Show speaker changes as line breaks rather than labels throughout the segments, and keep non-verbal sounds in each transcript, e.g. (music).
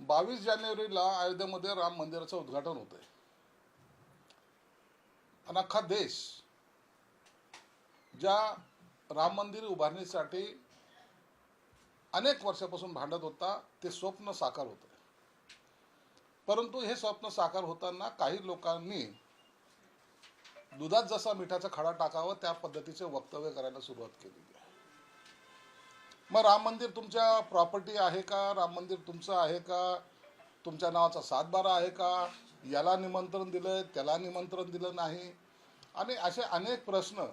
बावीस जानेवारीला अयोध्येमध्ये राम मंदिराचं उद्घाटन होत आहे आणि अख्खा देश ज्या राम मंदिर उभारणीसाठी अनेक वर्षापासून भांडत होता ते स्वप्न साकार होत परंतु हे स्वप्न साकार होताना काही लोकांनी दुधात जसा मिठाचा खडा टाकावा त्या पद्धतीचे वक्तव्य करायला सुरुवात केली मग राम मंदिर तुमच्या प्रॉपर्टी आहे का? राम मंदिर तुमचं आहे का? तुमच्या नावाचा सातबारा आहे का? याला निमंत्रण दिलं त्याला निमंत्रण दिलं नाही. आणि असे अनेक प्रश्न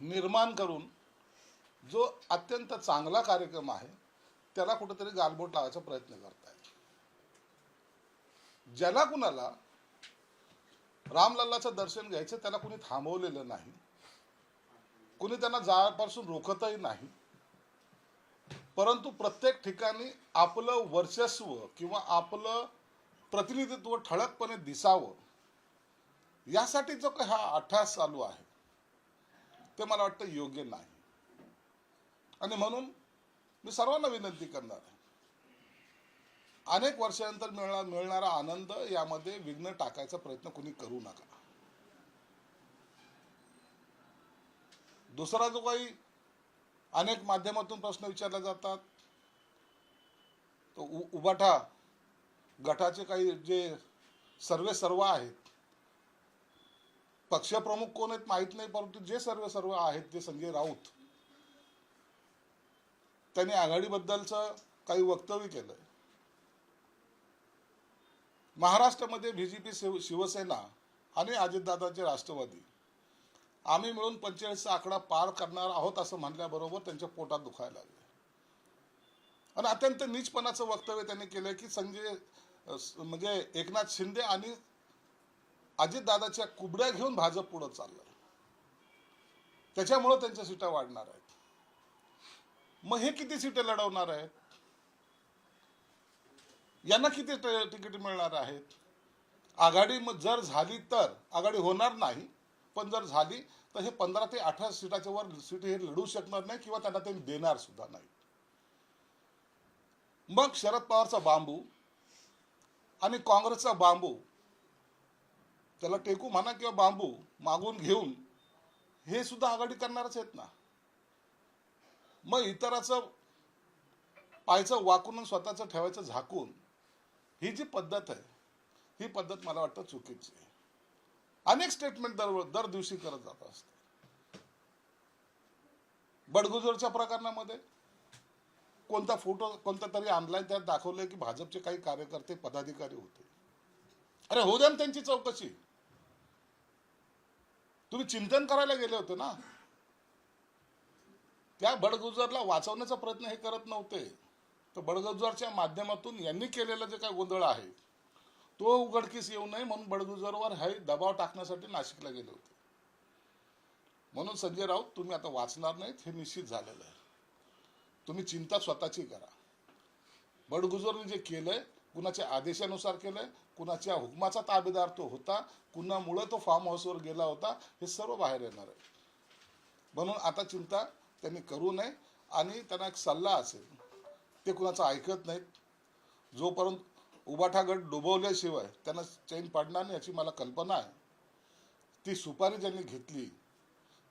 निर्माण करून जो अत्यंत चांगला कार्यक्रम आहे त्याला कुठेतरी गालबोट लावायचा प्रयत्न करतायत ज्याला कुणाला रामलल्लाचं दर्शन घ्यायचं त्याला कुणी थांबवलेलं नाही. कुणी त्यांना जाळपासून रोखतही नाही. परंतु प्रत्येक ठिकाणी आपलं वर्चस्व किंवा आपलं प्रतिनिधित्व ठळकपणे दिसावं यासाठी जो काही हा अठ्यास चालू आहे ते मला वाटतं योग्य नाही. आणि म्हणून मी सर्वांना विनंती करणार आहे. अनेक वर्षानंतर मिळणार मिळणारा आनंद यामध्ये विघ्न टाकायचा प्रयत्न कुणी करू नका. दुसरा जो काही अनेक माध्यमातून प्रश्न विचारले जातात. तो उ- उबाठा गटाचे काही जे सर्वे सर्व आहेत पक्षप्रमुख कोण आहेत माहीत नाही परंतु जे सर्व सर्व आहेत ते संजय राऊत त्यांनी आघाडीबद्दलचं काही वक्तव्य केलंय. महाराष्ट्रामध्ये बीजेपी शिवसेना आणि अजितदादाचे राष्ट्रवादी आम्ही मिळून पंचेचाळीसचा आकडा पार करणार आहोत असं म्हणल्याबरोबर त्यांच्या पोटात दुखायला लागले. आणि अत्यंत नीचपणाचं वक्तव्य त्यांनी केलं की संजय म्हणजे एकनाथ शिंदे आणि अजितदादाच्या कुबड्या घेऊन भाजप पुढं चाललंय. त्याच्यामुळं त्यांच्या सीटा वाढणार आहेत. मग हे किती सीटे लढवणार आहेत? यांना किती तिकीट मिळणार आहेत? आघाडी मग जर झाली तर आघाडी होणार नाही पण जर झाली तर हे पंधरा ते अठरा सीटाच्या वर सीट हे लढू शकणार नाही किंवा त्यांना ते देणार सुद्धा नाही. मग शरद पवारचा बांबू आणि काँग्रेसचा बांबू त्याला टेकू म्हणा किंवा बांबू मागून घेऊन हे सुद्धा आघाडी करणारच आहेत ना. मग इतराचं पायचं वाकून स्वतःचं ठेवायचं झाकून ही जी पद्धत आहे ही पद्धत मला वाटतं चुकीची आहे. अनेक स्टेटमेंट दर दर दिवशी करत जात असते बडगुजरच्या प्रकरणामध्ये कोणता फोटो कोणता तरी ऑनलाईन त्यात दाखवलंय की भाजपचे काही कार्यकर्ते पदाधिकारी होते. अरे हो द्या ना त्यांची चौकशी. तुम्ही चिंतन करायला गेले होते ना. त्या बडगुजरला वाचवण्याचा प्रयत्न हे करत नव्हते. तर बडगुजरच्या माध्यमातून यांनी केलेलं जे काय गोंधळ आहे तो उघडकीस येऊ नये म्हणून बडगुजरवर हे दबाव टाकण्यासाठी नाशिकला गेले होते. म्हणून संजय राऊत तुम्ही आता वाचणार नाहीत हे निश्चित झालेलं आहे. तुम्ही चिंता स्वतःची करा. बडगुजरने जे केलंय कुणाच्या आदेशानुसार केलंय कुणाच्या हुकमाचा ताबेदार तो होता कुणामुळे तो फार्म हाऊसवर गेला होता हे सर्व बाहेर येणार आहे. म्हणून आता चिंता त्यांनी करू नये आणि त्यांना एक सल्ला असेल ते कुणाचं ऐकत नाहीत. जोपर्यंत उबाठा गट डुबवल्याशिवाय त्यांना चैन पडणार नाही याची मला कल्पना आहे. ती सुपारी ज्यांनी घेतली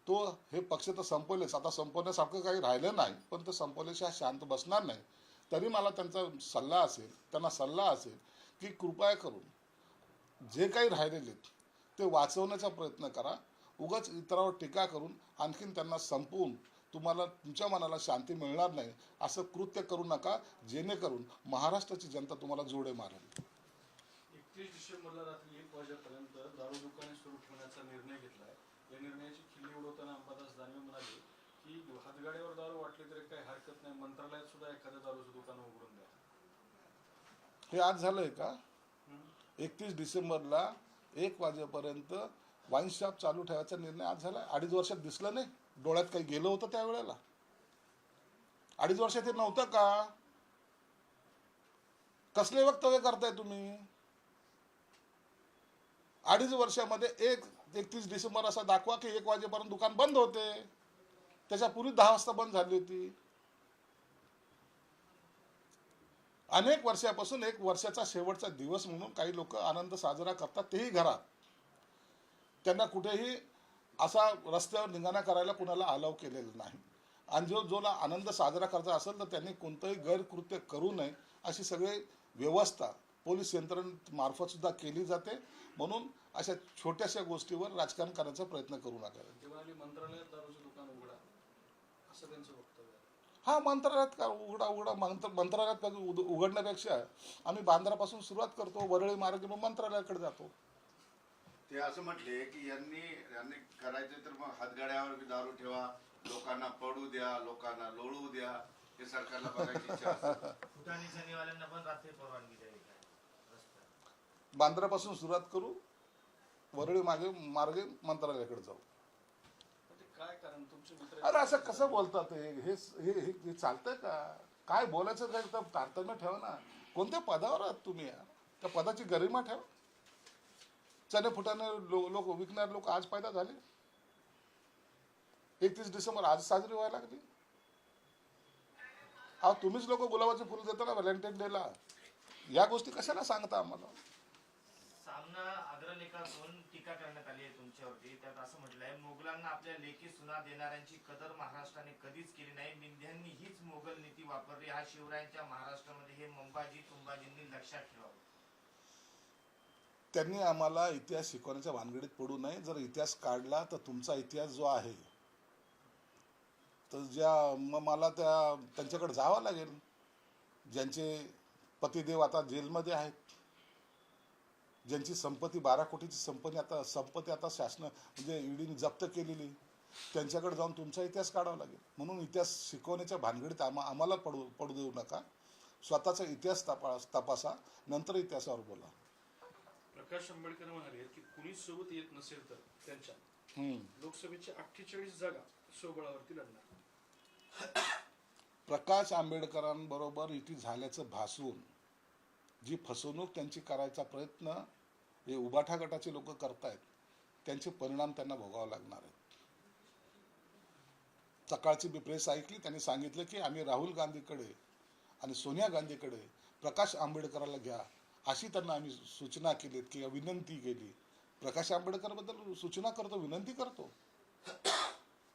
तो हे पक्ष तर संपवलेच. आता संपवण्यासारखं काही राहिलं नाही पण ते संपवल्याशिवाय शांत बसणार नाही. तरी मला त्यांचा सल्ला असेल त्यांना सल्ला असेल की कृपया करून जे काही राहिलेले आहेत, ते वाचवण्याचा प्रयत्न करा. उगाच इतरावर टीका करून आणखीन त्यांना संपवून तुम्हाला तुमच्या मनाला शांती मिळणार नाही असं कृत्य करू नका जेणेकरून महाराष्ट्राची जनता तुम्हाला जोडे मारेल.
एकतीस डिसेंबरला रात्री एक वाजेपर्यंत दारू दुकाने सुरू ठेवण्याचा निर्णय घेतलाय. या निर्णयाची खिल्ली उडवताना अंबादास दानवे म्हणाले की हातगाडीवर दारू वाटली तरी काही हरकत नाही मंत्रालयात सुद्धा एखादं दारूचं दुकान उघडून द्या.
हे आज झालंय का? एकतीस डिसेंबरला एक वाजेपर्यंत वाईन शॉप चालू ठेवायचा निर्णय आज झाला? अडीच वर्षात दिसलं नाही? डोळ्यात काही गेलं होतं त्यावेळेला? अडीच वर्षात ते नव्हतं का? कसले वक्तव्य करताय तुम्ही? अडीच वर्षामध्ये एक एकतीस डिसेंबर असा दाखवा की एक वाजेपर्यंत दुकान बंद होते. त्याच्यापूर्वी दहा वाजता बंद झाली होती. अनेक वर्षापासून एक वर्षाचा शेवटचा दिवस म्हणून काही लोक आनंद साजरा करतात तेही घरात. त्यांना कुठेही असा रस्त्यावर निघाणा करायला कुणाला अलाव केलेलं नाही. आणि जो जोला आनंद साजरा करायचा असेल तर त्यांनी कोणतंही गैरकृत्य करू नये अशी सगळी व्यवस्था पोलीस यंत्रणेमार्फत सुद्धा केली जाते. म्हणून अशा छोट्याशा गोष्टीवर राजकारण करण्याचा प्रयत्न करू नका. हा मंत्रालयात का उघडा उघडा. मंत्र मंत्रालयात उघडण्यापेक्षा आम्ही बांद्रापासून सुरुवात करतो वरळी मार्ग मग मंत्रालयाकडे जातो.
ते असं म्हटले की यांनी यांनी करायचे तर मग हातगाड्यावर बी दारू ठेवा लोकांना पडू द्या लोकांना लोळू द्या हे सरकारला बघायची इच्छा असते.
पण रात्री परवानगी द्यावी
बांद्रापासून सुरुवात करू वरळी मागे मार्गे मंत्रालयाकडे जाऊ.
काय कारण? तुमचे मित्र
अरे असं कसं बोलतात हे हे हे- हे- हे चालतंय का? काय बोलायचं काय तर तारतम्य ठेवा ना. कोणत्या पदावर आहात तुम्ही? त्या पदाची गरिमा ठेवा. चणे फुटाने लोक लोक विकणारे लोक आज पैदा झाले. एकतीस डिसेंबर आज साजरी व्हायला लागली. अहो तुम्हीच लोक गुलाबाचे फुल देता ना व्हॅलेंटाईन डेला. या गोष्टी कशाला सांगता आम्हाला?
सामना अग्रलेखातून टीका करण्यात आली आहे तुमच्यावरती. त्यात असं म्हटलंय मोगलांना आपल्या लेखी सुना देणाऱ्यांची कदर महाराष्ट्राने कधीच केली नाही. मिंध्यांनी हीच मोगल नीती वापरली. हा शिवरायांच्या महाराष्ट्रामध्ये हे मंबाजी तुंबाजींनी लक्षात ठेवावं.
त्यांनी आम्हाला इतिहास शिकवण्याच्या भानगडीत पडू नये. जर इतिहास काढला तर तुमचा इतिहास जो आहे तर ज्या मग मला त्या त्यांच्याकडे जावं लागेल. ज्यांचे पतिदेव आता जेलमध्ये आहेत. ज्यांची संपत्ती बारा कोटीची संपत्ती आता संपत्ती आता शासन म्हणजे ईडीने जप्त केलेली त्यांच्याकडे जाऊन तुमचा इतिहास काढावा लागेल. म्हणून इतिहास शिकवण्याच्या भानगडीत आम्हा आम्हाला पडू पडू देऊ नका. स्वतःचा इतिहास तपा तपासा. नंतर इतिहासावर बोला.
प्रकाश आंबेडकर म्हणाले की कुणीच सोबत येत नसेल तर त्यांच्या
हम्म.
लोकसभेची अठ्ठेचाळीस जागा स्वबळावरती लढणार
प्रकाश आंबेडकरांबरोबर युती झाल्याचं भासून जी फसवणूक त्यांची करायचा प्रयत्न हे उबाठा गटाचे लोक करतायत त्यांचे परिणाम त्यांना भोगावे लागणार आहेत सकाळची बी प्रेस ऐकली त्यांनी सांगितलं की आम्ही राहुल गांधीकडे आणि सोनिया गांधीकडे प्रकाश आंबेडकराला घ्या अशी त्यांना आम्ही सूचना केलीत किंवा विनंती केली. प्रकाश आंबेडकरबद्दल सूचना करतो विनंती करतो.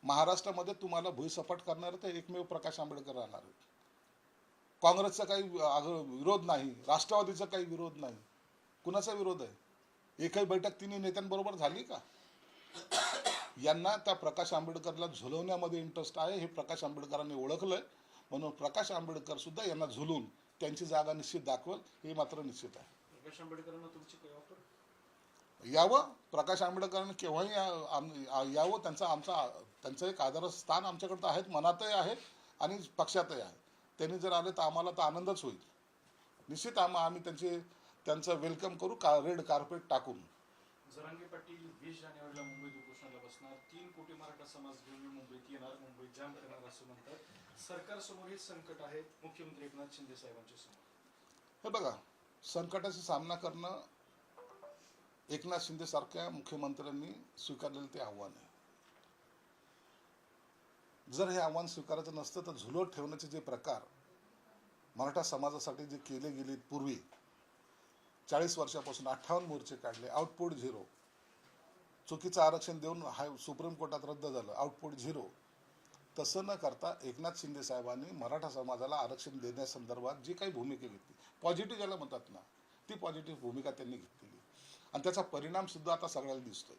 महाराष्ट्रामध्ये तुम्हाला भुईसपाट करणार तर एकमेव प्रकाश आंबेडकर राहणार आहेत. काँग्रेसचा काही विरोध नाही राष्ट्रवादीचा काही विरोध नाही. कुणाचा विरोध आहे? एकही बैठक तिन्ही नेत्यांबरोबर झाली का? यांना त्या प्रकाश आंबेडकरला झुलवण्यामध्ये इंटरेस्ट आहे हे प्रकाश आंबेडकरांनी ओळखलं म्हणून प्रकाश आंबेडकर सुद्धा यांना झुलून त्यांची जागा निश्चित दाखवल हे मात्र निश्चित आहे.
प्रकाश आंबेडकरांना तुमची काही ऑफर
यावं प्रकाश आंबेडकरांनी केव्हाही यावं त्यांचा आमचा त्यांचं एक आदरस्थान आमच्याकडे तर आहेत मनातही आहे आणि पक्षातही आहे त्यांनी जर आले तर आम्हाला तर आनंदच होईल. निश्चित आम आम्ही त्यांचे त्यांचं वेलकम करू का रेड कार्पेट टाकून.
जरांगे पाटील वीस जानेवारीला मुंबईत उपोषणाला बसणार. तीन कोटी मराठा समाज घेऊन मुंबईत येणार मुंबईत जाम करणार असं म्हणतात. सरकारसमोर हे संकट आहे मुख्यमंत्री एकनाथ शिंदे साहेबांच्या समोर.
हे बघा संकटाचा सामना करणं एकनाथ शिंदे सारख्या मुख्यमंत्र्यांनी स्वीकारलेलं ते आव्हान आहे. जर हे आव्हान स्वीकारायचं नसतं तर झुलवत ठेवण्याचे जे प्रकार मराठा समाजासाठी जे केले गेले पूर्वी चाळीस वर्षापासून अठ्ठावन्न मोर्चे काढले आउटपुट झिरो. चुकीचं आरक्षण देऊन हाय सुप्रीम कोर्टात रद्द झालं आउटपुट झिरो. तसं न करता एकनाथ शिंदे साहेबांनी मराठा समाजाला आरक्षण देण्यासंदर्भात जी काही भूमिका घेतली पॉझिटिव्ह ज्याला म्हणतात ना ती पॉझिटिव्ह भूमिका त्यांनी घेतलेली. आणि त्याचा परिणाम सुद्धा आता सगळ्याला दिसतोय.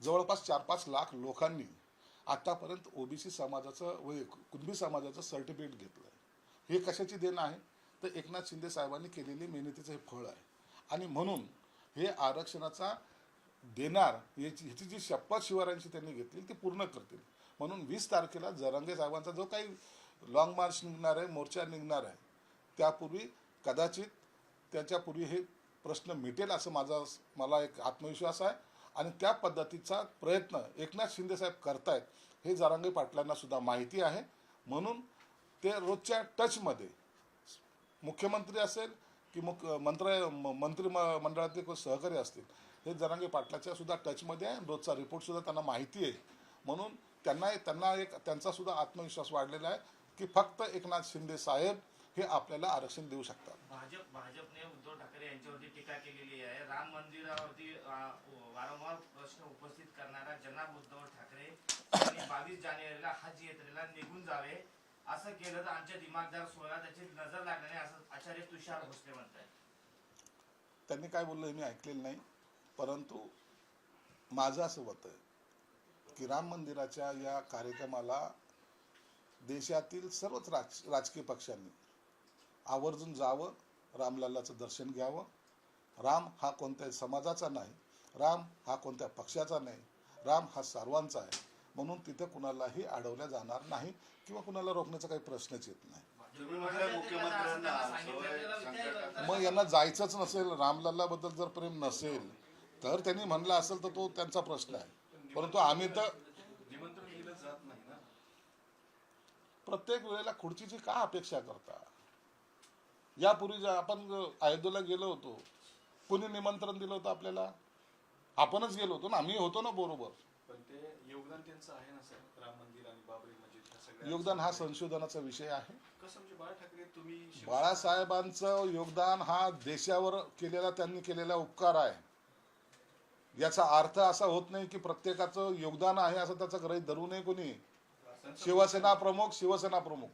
जवळपास चार पाच लाख लोकांनी आतापर्यंत ओबीसी समाजाचं व कुणबी समाजाचं सर्टिफिकेट घेतलं हे कशाची देणं आहे? तर एकनाथ शिंदे साहेबांनी केलेली मेहनतीचं हे फळ आहे. आणि म्हणून हे आरक्षणाचा देणार याची ह्याची जी शपथ शिवारांची त्यांनी घेतली ती पूर्ण करतील. म्हणून वीस तारखेला जरांगे साहेबांचा जो काही लॉंग मार्च निघणार आहे मोर्चा निघणार आहे त्यापूर्वी कदाचित त्याच्यापूर्वी हे प्रश्न मिटेल असं माझा मला एक आत्मविश्वास आहे. आणि त्या पद्धतीचा प्रयत्न एकनाथ शिंदे साहेब करतायत हे जरांगे पाटलांना सुद्धा माहिती आहे. म्हणून ते रोजच्या टचमध्ये मुख्यमंत्री असेल की मुख मंत्र म- मंत्री म- मंडळातले कोण सहकारी असतील हे जरांगे पाटलाच्या सुद्धा टचमध्ये आहे. रोजचा रिपोर्टसुद्धा त्यांना माहिती आहे. म्हणून त्यांना त्यांना एक त्यांचा सुद्धा आत्मविश्वास वाढलेला आहे की फक्त एकनाथ शिंदे साहेब हे आपल्याला आरक्षण देऊ शकतात.
भाजप भाजपने उद्धव ठाकरे यांच्यावरती टीका केलेली आहे. राम मंदिरावरती वारंवार प्रश्न उपस्थित करणारा जनाब उद्धव ठाकरे बावीस जानेवारीला हज यात्रेला निघून जावे असं केलं तर आमच्या दिमागदार सोळा त्याची नजर लागणार नाही असं आचार्य तुषार भोसले म्हणताय
त्यांनी काय बोललं मी ऐकलेलं नाही परंतु माझं असं मत आहे की राम मंदिराच्या या कार्यक्रमाला देशातील सर्वच राज राजकीय पक्षांनी आवर्जून जावं रामलल्लाचं दर्शन घ्यावं. राम हा कोणत्याही समाजाचा नाही राम हा कोणत्या पक्षाचा नाही राम हा सर्वांचा आहे. म्हणून तिथे कुणालाही अडवल्या जाणार नाही किंवा कुणाला रोखण्याचा काही प्रश्नच येत नाही. मग यांना जायचंच नसेल रामलल्ला बद्दल जर प्रेम नसेल तर त्यांनी म्हणलं असेल तर तो त्यांचा प्रश्न आहे. परंतु आम्ही तर
निमंत्रण दिलं जात नाही ना.
प्रत्येक वेळेला खुर्चीची का अपेक्षा करता? यापूर्वी आपण अयोध्येला गेलो होतो कुणी निमंत्रण दिलं होतं आपल्याला? आपणच गेलो होतो ना आम्ही होतो ना बरोबर.
योगदान त्यांचं आहे ना सर राम मंदिर आणि बाबरी मस्जिद ह्या सगळ्या
योगदान हा संशोधनाचा विषय आहे.
म्हणजे
बाळासाहेबांचं योगदान हा देशावर केलेला त्यांनी केलेला उपकार आहे. याचा अर्थ असा होत नाही की प्रत्येकाचं योगदान आहे असं त्याचं ग्रहित धरू नये कोणी. शिवसेना प्रमुख शिवसेना प्रमुख.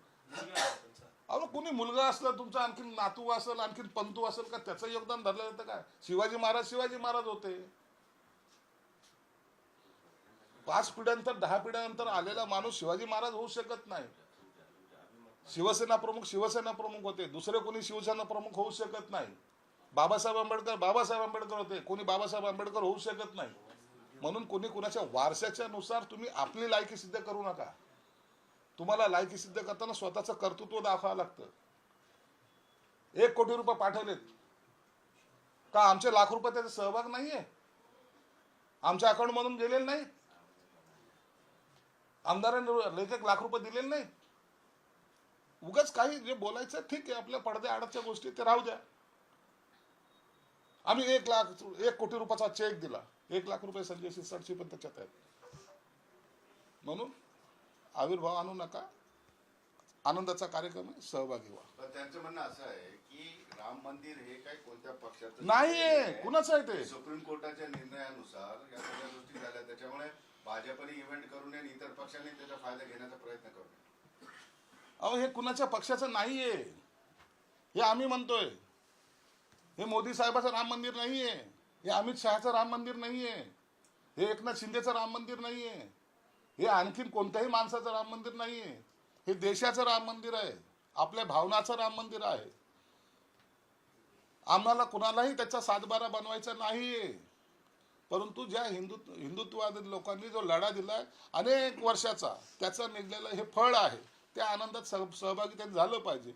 अहो कुणी मुलगा असला तुमचा आणखीन नातू असेल आणखीन पंतू असेल का त्याचं योगदान धरलं जातं काय? शिवाजी महाराज शिवाजी महाराज होते. पाच पिढ्यानंतर दहा पिढ्यानंतर आलेला माणूस शिवाजी महाराज होऊ शकत नाही. शिवसेना प्रमुख शिवसेना प्रमुख होते. दुसरे कोणी शिवसेना प्रमुख होऊ शकत नाही. बाबासाहेब आंबेडकर बाबासाहेब आंबेडकर होते. कोणी बाबासाहेब आंबेडकर होऊ शकत नाही. म्हणून कोणी कुणाच्या वारशाच्या नुसार तुम्ही आपली लायकी सिद्ध करू नका. तुम्हाला लायकी सिद्ध करताना स्वतःचं कर्तृत्व दाखवावं लागतं. एक कोटी रुपये पाठवलेत. का आमचे लाख रुपये त्याचा सहभाग नाहीये? आमच्या अकाउंटमधून गेलेले नाही आमदारांनी एक लाख रुपये दिलेले नाही उगाच काही जे बोलायचं ठीक आहे आपल्या पडद्या आडच्या गोष्टी ते राहू द्या. आम्ही एक लाख एक कोटी रुपयाचा चेक दिला. एक लाख रुपये संजय शिरसाटची पण त्याच्यात आहेत. म्हणून आविर्भाव आणू नका. आनंदाचा कार्यक्रम आहे सहभागी व्हा.
त्यांचं म्हणणं असं आहे की राम मंदिर हे काय कोणत्या पक्षाचं
नाहीये कुणाचं आहे ते?
सुप्रीम कोर्टाच्या निर्णयानुसार या सगळ्या गोष्टी झाल्या. त्याच्यामुळे भाजपने इव्हेंट करू नये आणि इतर पक्षांनी त्याचा फायदा घेण्याचा प्रयत्न करू
अहो हे कुणाच्या पक्षाचं नाहीये. हे आम्ही म्हणतोय. हे मोदी साहेबाचं राम मंदिर नाहीये. हे अमित शहाचं राम मंदिर नाहीये. हे एकनाथ शिंदेचं राम मंदिर नाहीये. हे आणखीन कोणत्याही माणसाचं राम मंदिर नाहीये. हे देशाचं राम मंदिर आहे. आपल्या भावनाचं राम मंदिर आहे. आम्हाला कुणालाही त्याचा सातबारा बनवायचा नाहीये. परंतु ज्या हिंदू हिंदुत्ववादी लोकांनी जो लढा दिलाय अनेक वर्षाचा त्याचं निघलेलं हे फळ आहे. त्या आनंदात सह सहभागी त्यांनी झालं पाहिजे.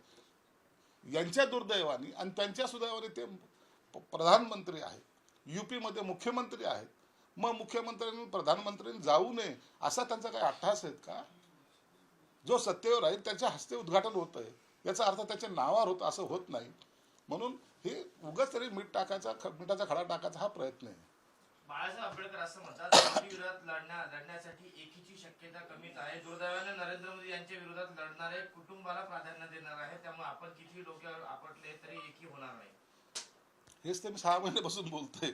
यांच्या दुर्दैवाने आणि त्यांच्या सुदैवाने ते प्रधानमंत्री आहेत. युपी मध्ये मुख्यमंत्री आहेत. मग मुख्यमंत्र्यांनी प्रधानमंत्र्यांनी जाऊ नये असा त्यांचा काही अट्टहास आहेत का? जो सत्तेवर आहे त्याच्या हस्ते उद्घाटन होत आहे. याचा अर्थ त्याच्या नावावर होतं असं होत नाही. म्हणून हे उगाच तरी मीठ टाकायचा ख- मिठाचा खडा टाकायचा हा प्रयत्न आहे.
बाळासाहेब आंबेडकर असं म्हणतात मोदी विरोधात लढण्या लढण्यासाठी एकीची शक्यता कमीच आहे. दुर्दैवाने नरेंद्र मोदी यांच्या विरोधात लढणारे कुटुंबाला प्राधान्य देणार आहे. त्यामुळे आपण किती डोक्यावर आपटले तरी एकी होणार नाही.
हेच ते मी सहा महिन्यापासून बोलतोय.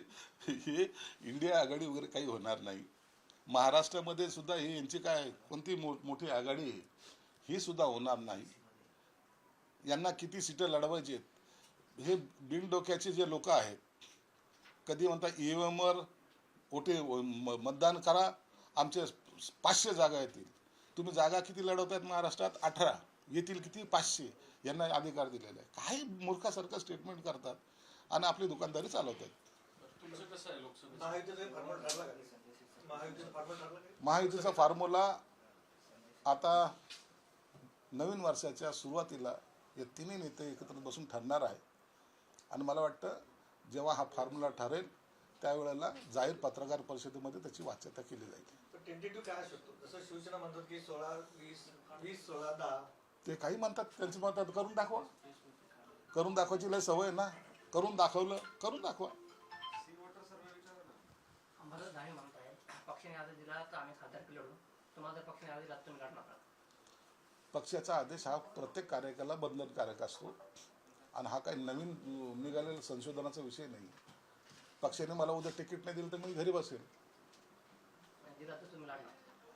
हे इंडिया आघाडी वगैरे काही होणार नाही. महाराष्ट्रामध्ये सुद्धा हे यांची काय कोणती मो- मोठी आघाडी आहे? ही सुद्धा होणार नाही. यांना किती सीटं लढवायची आहेत? हे बिनडोक्याचे जे लोक आहेत कधी म्हणता एम वर ओटे म- मतदान करा. आमचे पाचशे जागा येतील. तुम्ही जागा किती लढवतात महाराष्ट्रात? अठरा. येतील किती? पाचशे. यांना अधिकार दिलेला आहे काही मूर्खासारखं स्टेटमेंट करतात आणि आपली दुकानदारी चालवतात
महायुतीचा फॉर्म्युला
आता नवीन वर्षाच्या सुरुवातीला या तिन्ही नेते एकत्र बसून ठरणार आहे आणि मला वाटतं जेव्हा हा फॉर्म्युला ठरेल त्यावेळेला जाहीर पत्रकार परिषदेमध्ये त्याची वाच्यता केली जाईल. ते काही म्हणतात त्यांचं म्हणतात करून दाखवा. करून दाखवायची लय सवय आहे ना? करून दाखवलं करून दाखवा? पक्षाचा आदेश हा प्रत्येक कार्यकाला बंधनकारक असतो. आणि हा काही नवीन निघालेला संशोधनाचा विषय नाही. पक्षाने मला उद्या तिकीट नाही दिलं तर मी घरी बसेल.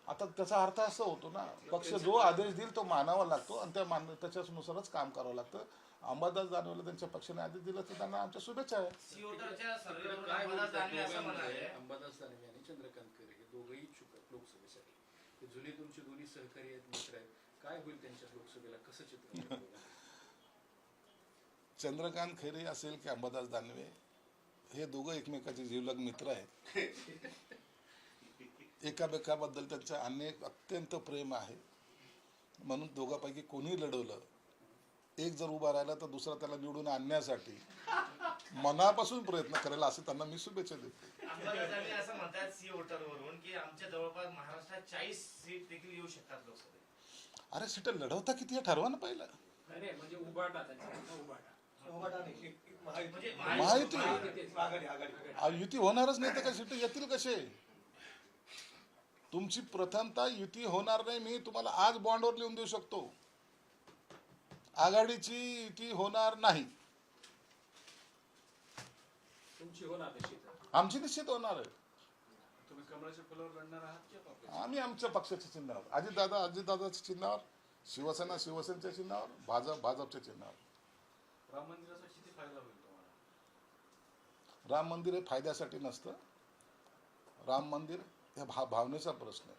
आता त्याचा अर्थ असा होतो ना पक्ष जो आदेश देईल तो मानावा लागतो आणि त्या मान त्याच्यानुसारच काम करावं लागतं. अंबादास दानवेला त्यांच्या पक्षाने आदेश दिला तर त्यांना आमच्या शुभेच्छा आहे.
अंबादास दानवे
दानवे आणि चंद्रकांत खरे हे दोघंही इच्छुक आहेत लोकसभेसाठी. हे जुने तुमचे दोन्ही सहकारी आहेत मित्र आहेत. काय होईल त्यांच्या लोकसभेला? कसं चित्र?
चंद्रकांत खैरे असेल की अंबादास दानवे? हे दोघं एकमेकाचे जीवलग मित्र आहेत. (laughs) एकामेकाबद्दल त्यांचं अनेक अत्यंत प्रेम आहे. म्हणून दोघांपैकी कोणी लढवलं एक जर उभा राहिला तर दुसरा त्याला निवडून आणण्यासाठी मनापासून प्रयत्न करेल असे त्यांना मी शुभेच्छा देतो.
अंबादास दानवे असं म्हणतात सिओटरवरून की आमच्या जवळपास महाराष्ट्रात चाळीस सीट देखील येऊ शकतात लोकसभेत.
अरे सीट लढवता किती हे ठरवा ना पहिलं.
म्हणजे उभाटा उभाटा.
माहिती युती होणारच नाही तर काय सीट येतील कसे? तुमची प्रथमता युती होणार नाही मी तुम्हाला आज बॉन्डवर लिहून देऊ शकतो. आघाडीची युती होणार नाही. आमची निश्चित होणार आहे? आम्ही आमच्या पक्षाच्या चिन्हावर. अजितदादा अजितदादाच्या चिन्हावर शिवसेना शिवसेनेच्या चिन्हावर भाजप भाजपच्या चिन्हावर.
राम मंदिराचा किती फायदा होईल तुम्हाला.
राम मंदिर हे फायद्यासाठी नसतं. राम मंदिर हे भा भावनेचा प्रश्न आहे.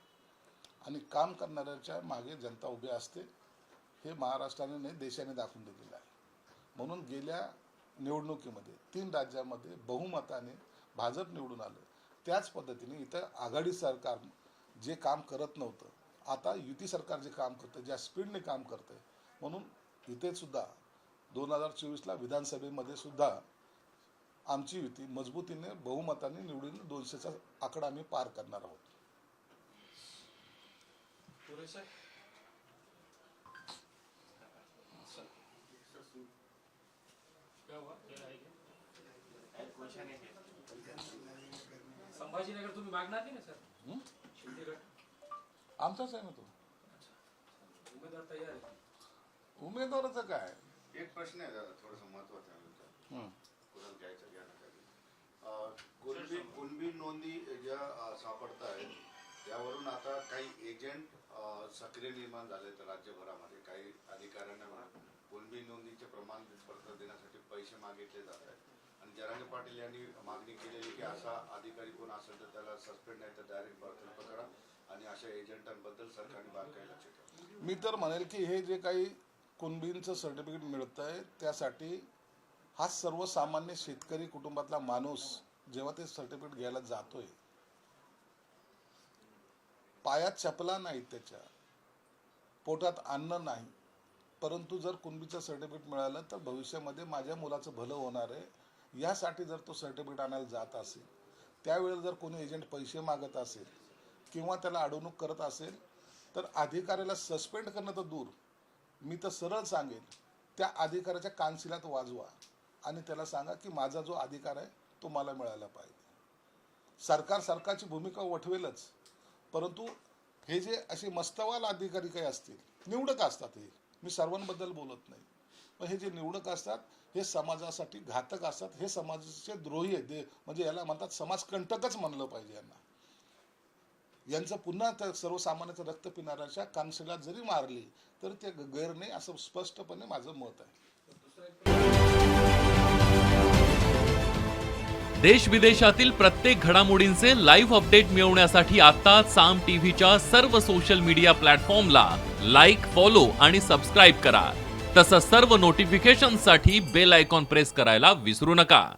आणि काम करणाऱ्याच्या मागे जनता उभी असते. हे महाराष्ट्राने नाही देशाने दाखवून दिलेलं आहे. म्हणून गेल्या निवडणुकीमध्ये तीन राज्यामध्ये बहुमताने भाजप निवडून आलं. त्याच पद्धतीने इथं आघाडी सरकार जे काम करत नव्हतं आता युती सरकार जे काम करतं ज्या स्पीडने काम करतंय म्हणून इथे सुद्धा दोन हजार चोवीसला विधानसभेमध्ये सुद्धा आमची युती मजबूतीने बहुमताने निवडून दोनशेचा आकडा आम्ही पार करणार आहोत?
संभाजीनगर तुम्ही मागणार नाही ना सर?
हं? आमचाच आहे ना तो.
उमेदवार तयार आहे.
उमेदवाराचं काय?
एक प्रश्न आहे दादा थोडस महत्त्वाचा आहे आमचा.
हं.
कुणाला घ्यायचं घ्या. अं, कुणबी कुणबी नोंदी ज्या सापडत आहेत त्यावरून आता काही एजंट सक्रिय निर्माण झाले तर राज्यभरामध्ये काही अधिकाऱ्यांना म्हणा कुणबी नोंदीचे प्रमाण पत्र देण्यासाठी पैसे मागितले जात आहेत आणि जरांगे पाटील यांनी मागणी केलेली की असा अधिकारी कोण असेल तर त्याला सस्पेंड नाही तर डायरेक्ट बर्तरफ करा आणि अशा एजंटांबद्दल सरकारने बारकाई लक्ष ठेवा
मी तर म्हणेल की हे जे काही कुणबींचं सर्टिफिकेट मिळतं आहे त्यासाठी हा सर्वसामान्य शेतकरी कुटुंबातला माणूस जेव्हा ते सर्टिफिकेट घ्यायला जातोय पायात चपला नाहीत त्याच्या पोटात अन्न नाही परंतु जर कुणबीचं सर्टिफिकेट मिळालं तर भविष्यामध्ये माझ्या मुलाचं भलं होणार आहे यासाठी जर तो सर्टिफिकेट आणायला जात असेल त्यावेळेला जर कोणी एजंट पैसे मागत असेल किंवा त्याला अडवणूक करत असेल तर अधिकाऱ्याला सस्पेंड करणं तर दूर. मी तर सरळ सांगेन त्या अधिकाऱ्याच्या कानशिलात वाजवा आणि त्याला सांगा की माझा जो अधिकार आहे तो मला मिळायला पाहिजे. सरकार सरकारची भूमिका वठवेलच परंतु हे जे असे मस्तवाल अधिकारी काही असतील निवडक असतात हे. मी सर्वांबद्दल बोलत नाही. पण हे जे निवडक असतात हे समाजासाठी घातक असतात हे समाजाचे द्रोही आहेत. म्हणजे याला म्हणतात समाजकंटकच म्हणलं पाहिजे यांना. यांचं पुन्हा त्या सर्वसामान्याचं रक्त पिणाऱ्याच्या कानशिलात जरी मारली तर ते गैर नाही असं स्पष्टपणे माझं मत आहे.
देश विदेशातील प्रत्येक घडामोडींचे लाईव्ह अपडेट मिळवण्यासाठी आता साम टीव्हीच्या सर्व सोशल मीडिया प्लॅटफॉर्मला लाईक फॉलो आणि सबस्क्राईब करा. तसंच सर्व नोटिफिकेशनसाठी बेल आयकॉन प्रेस करायला विसरू नका.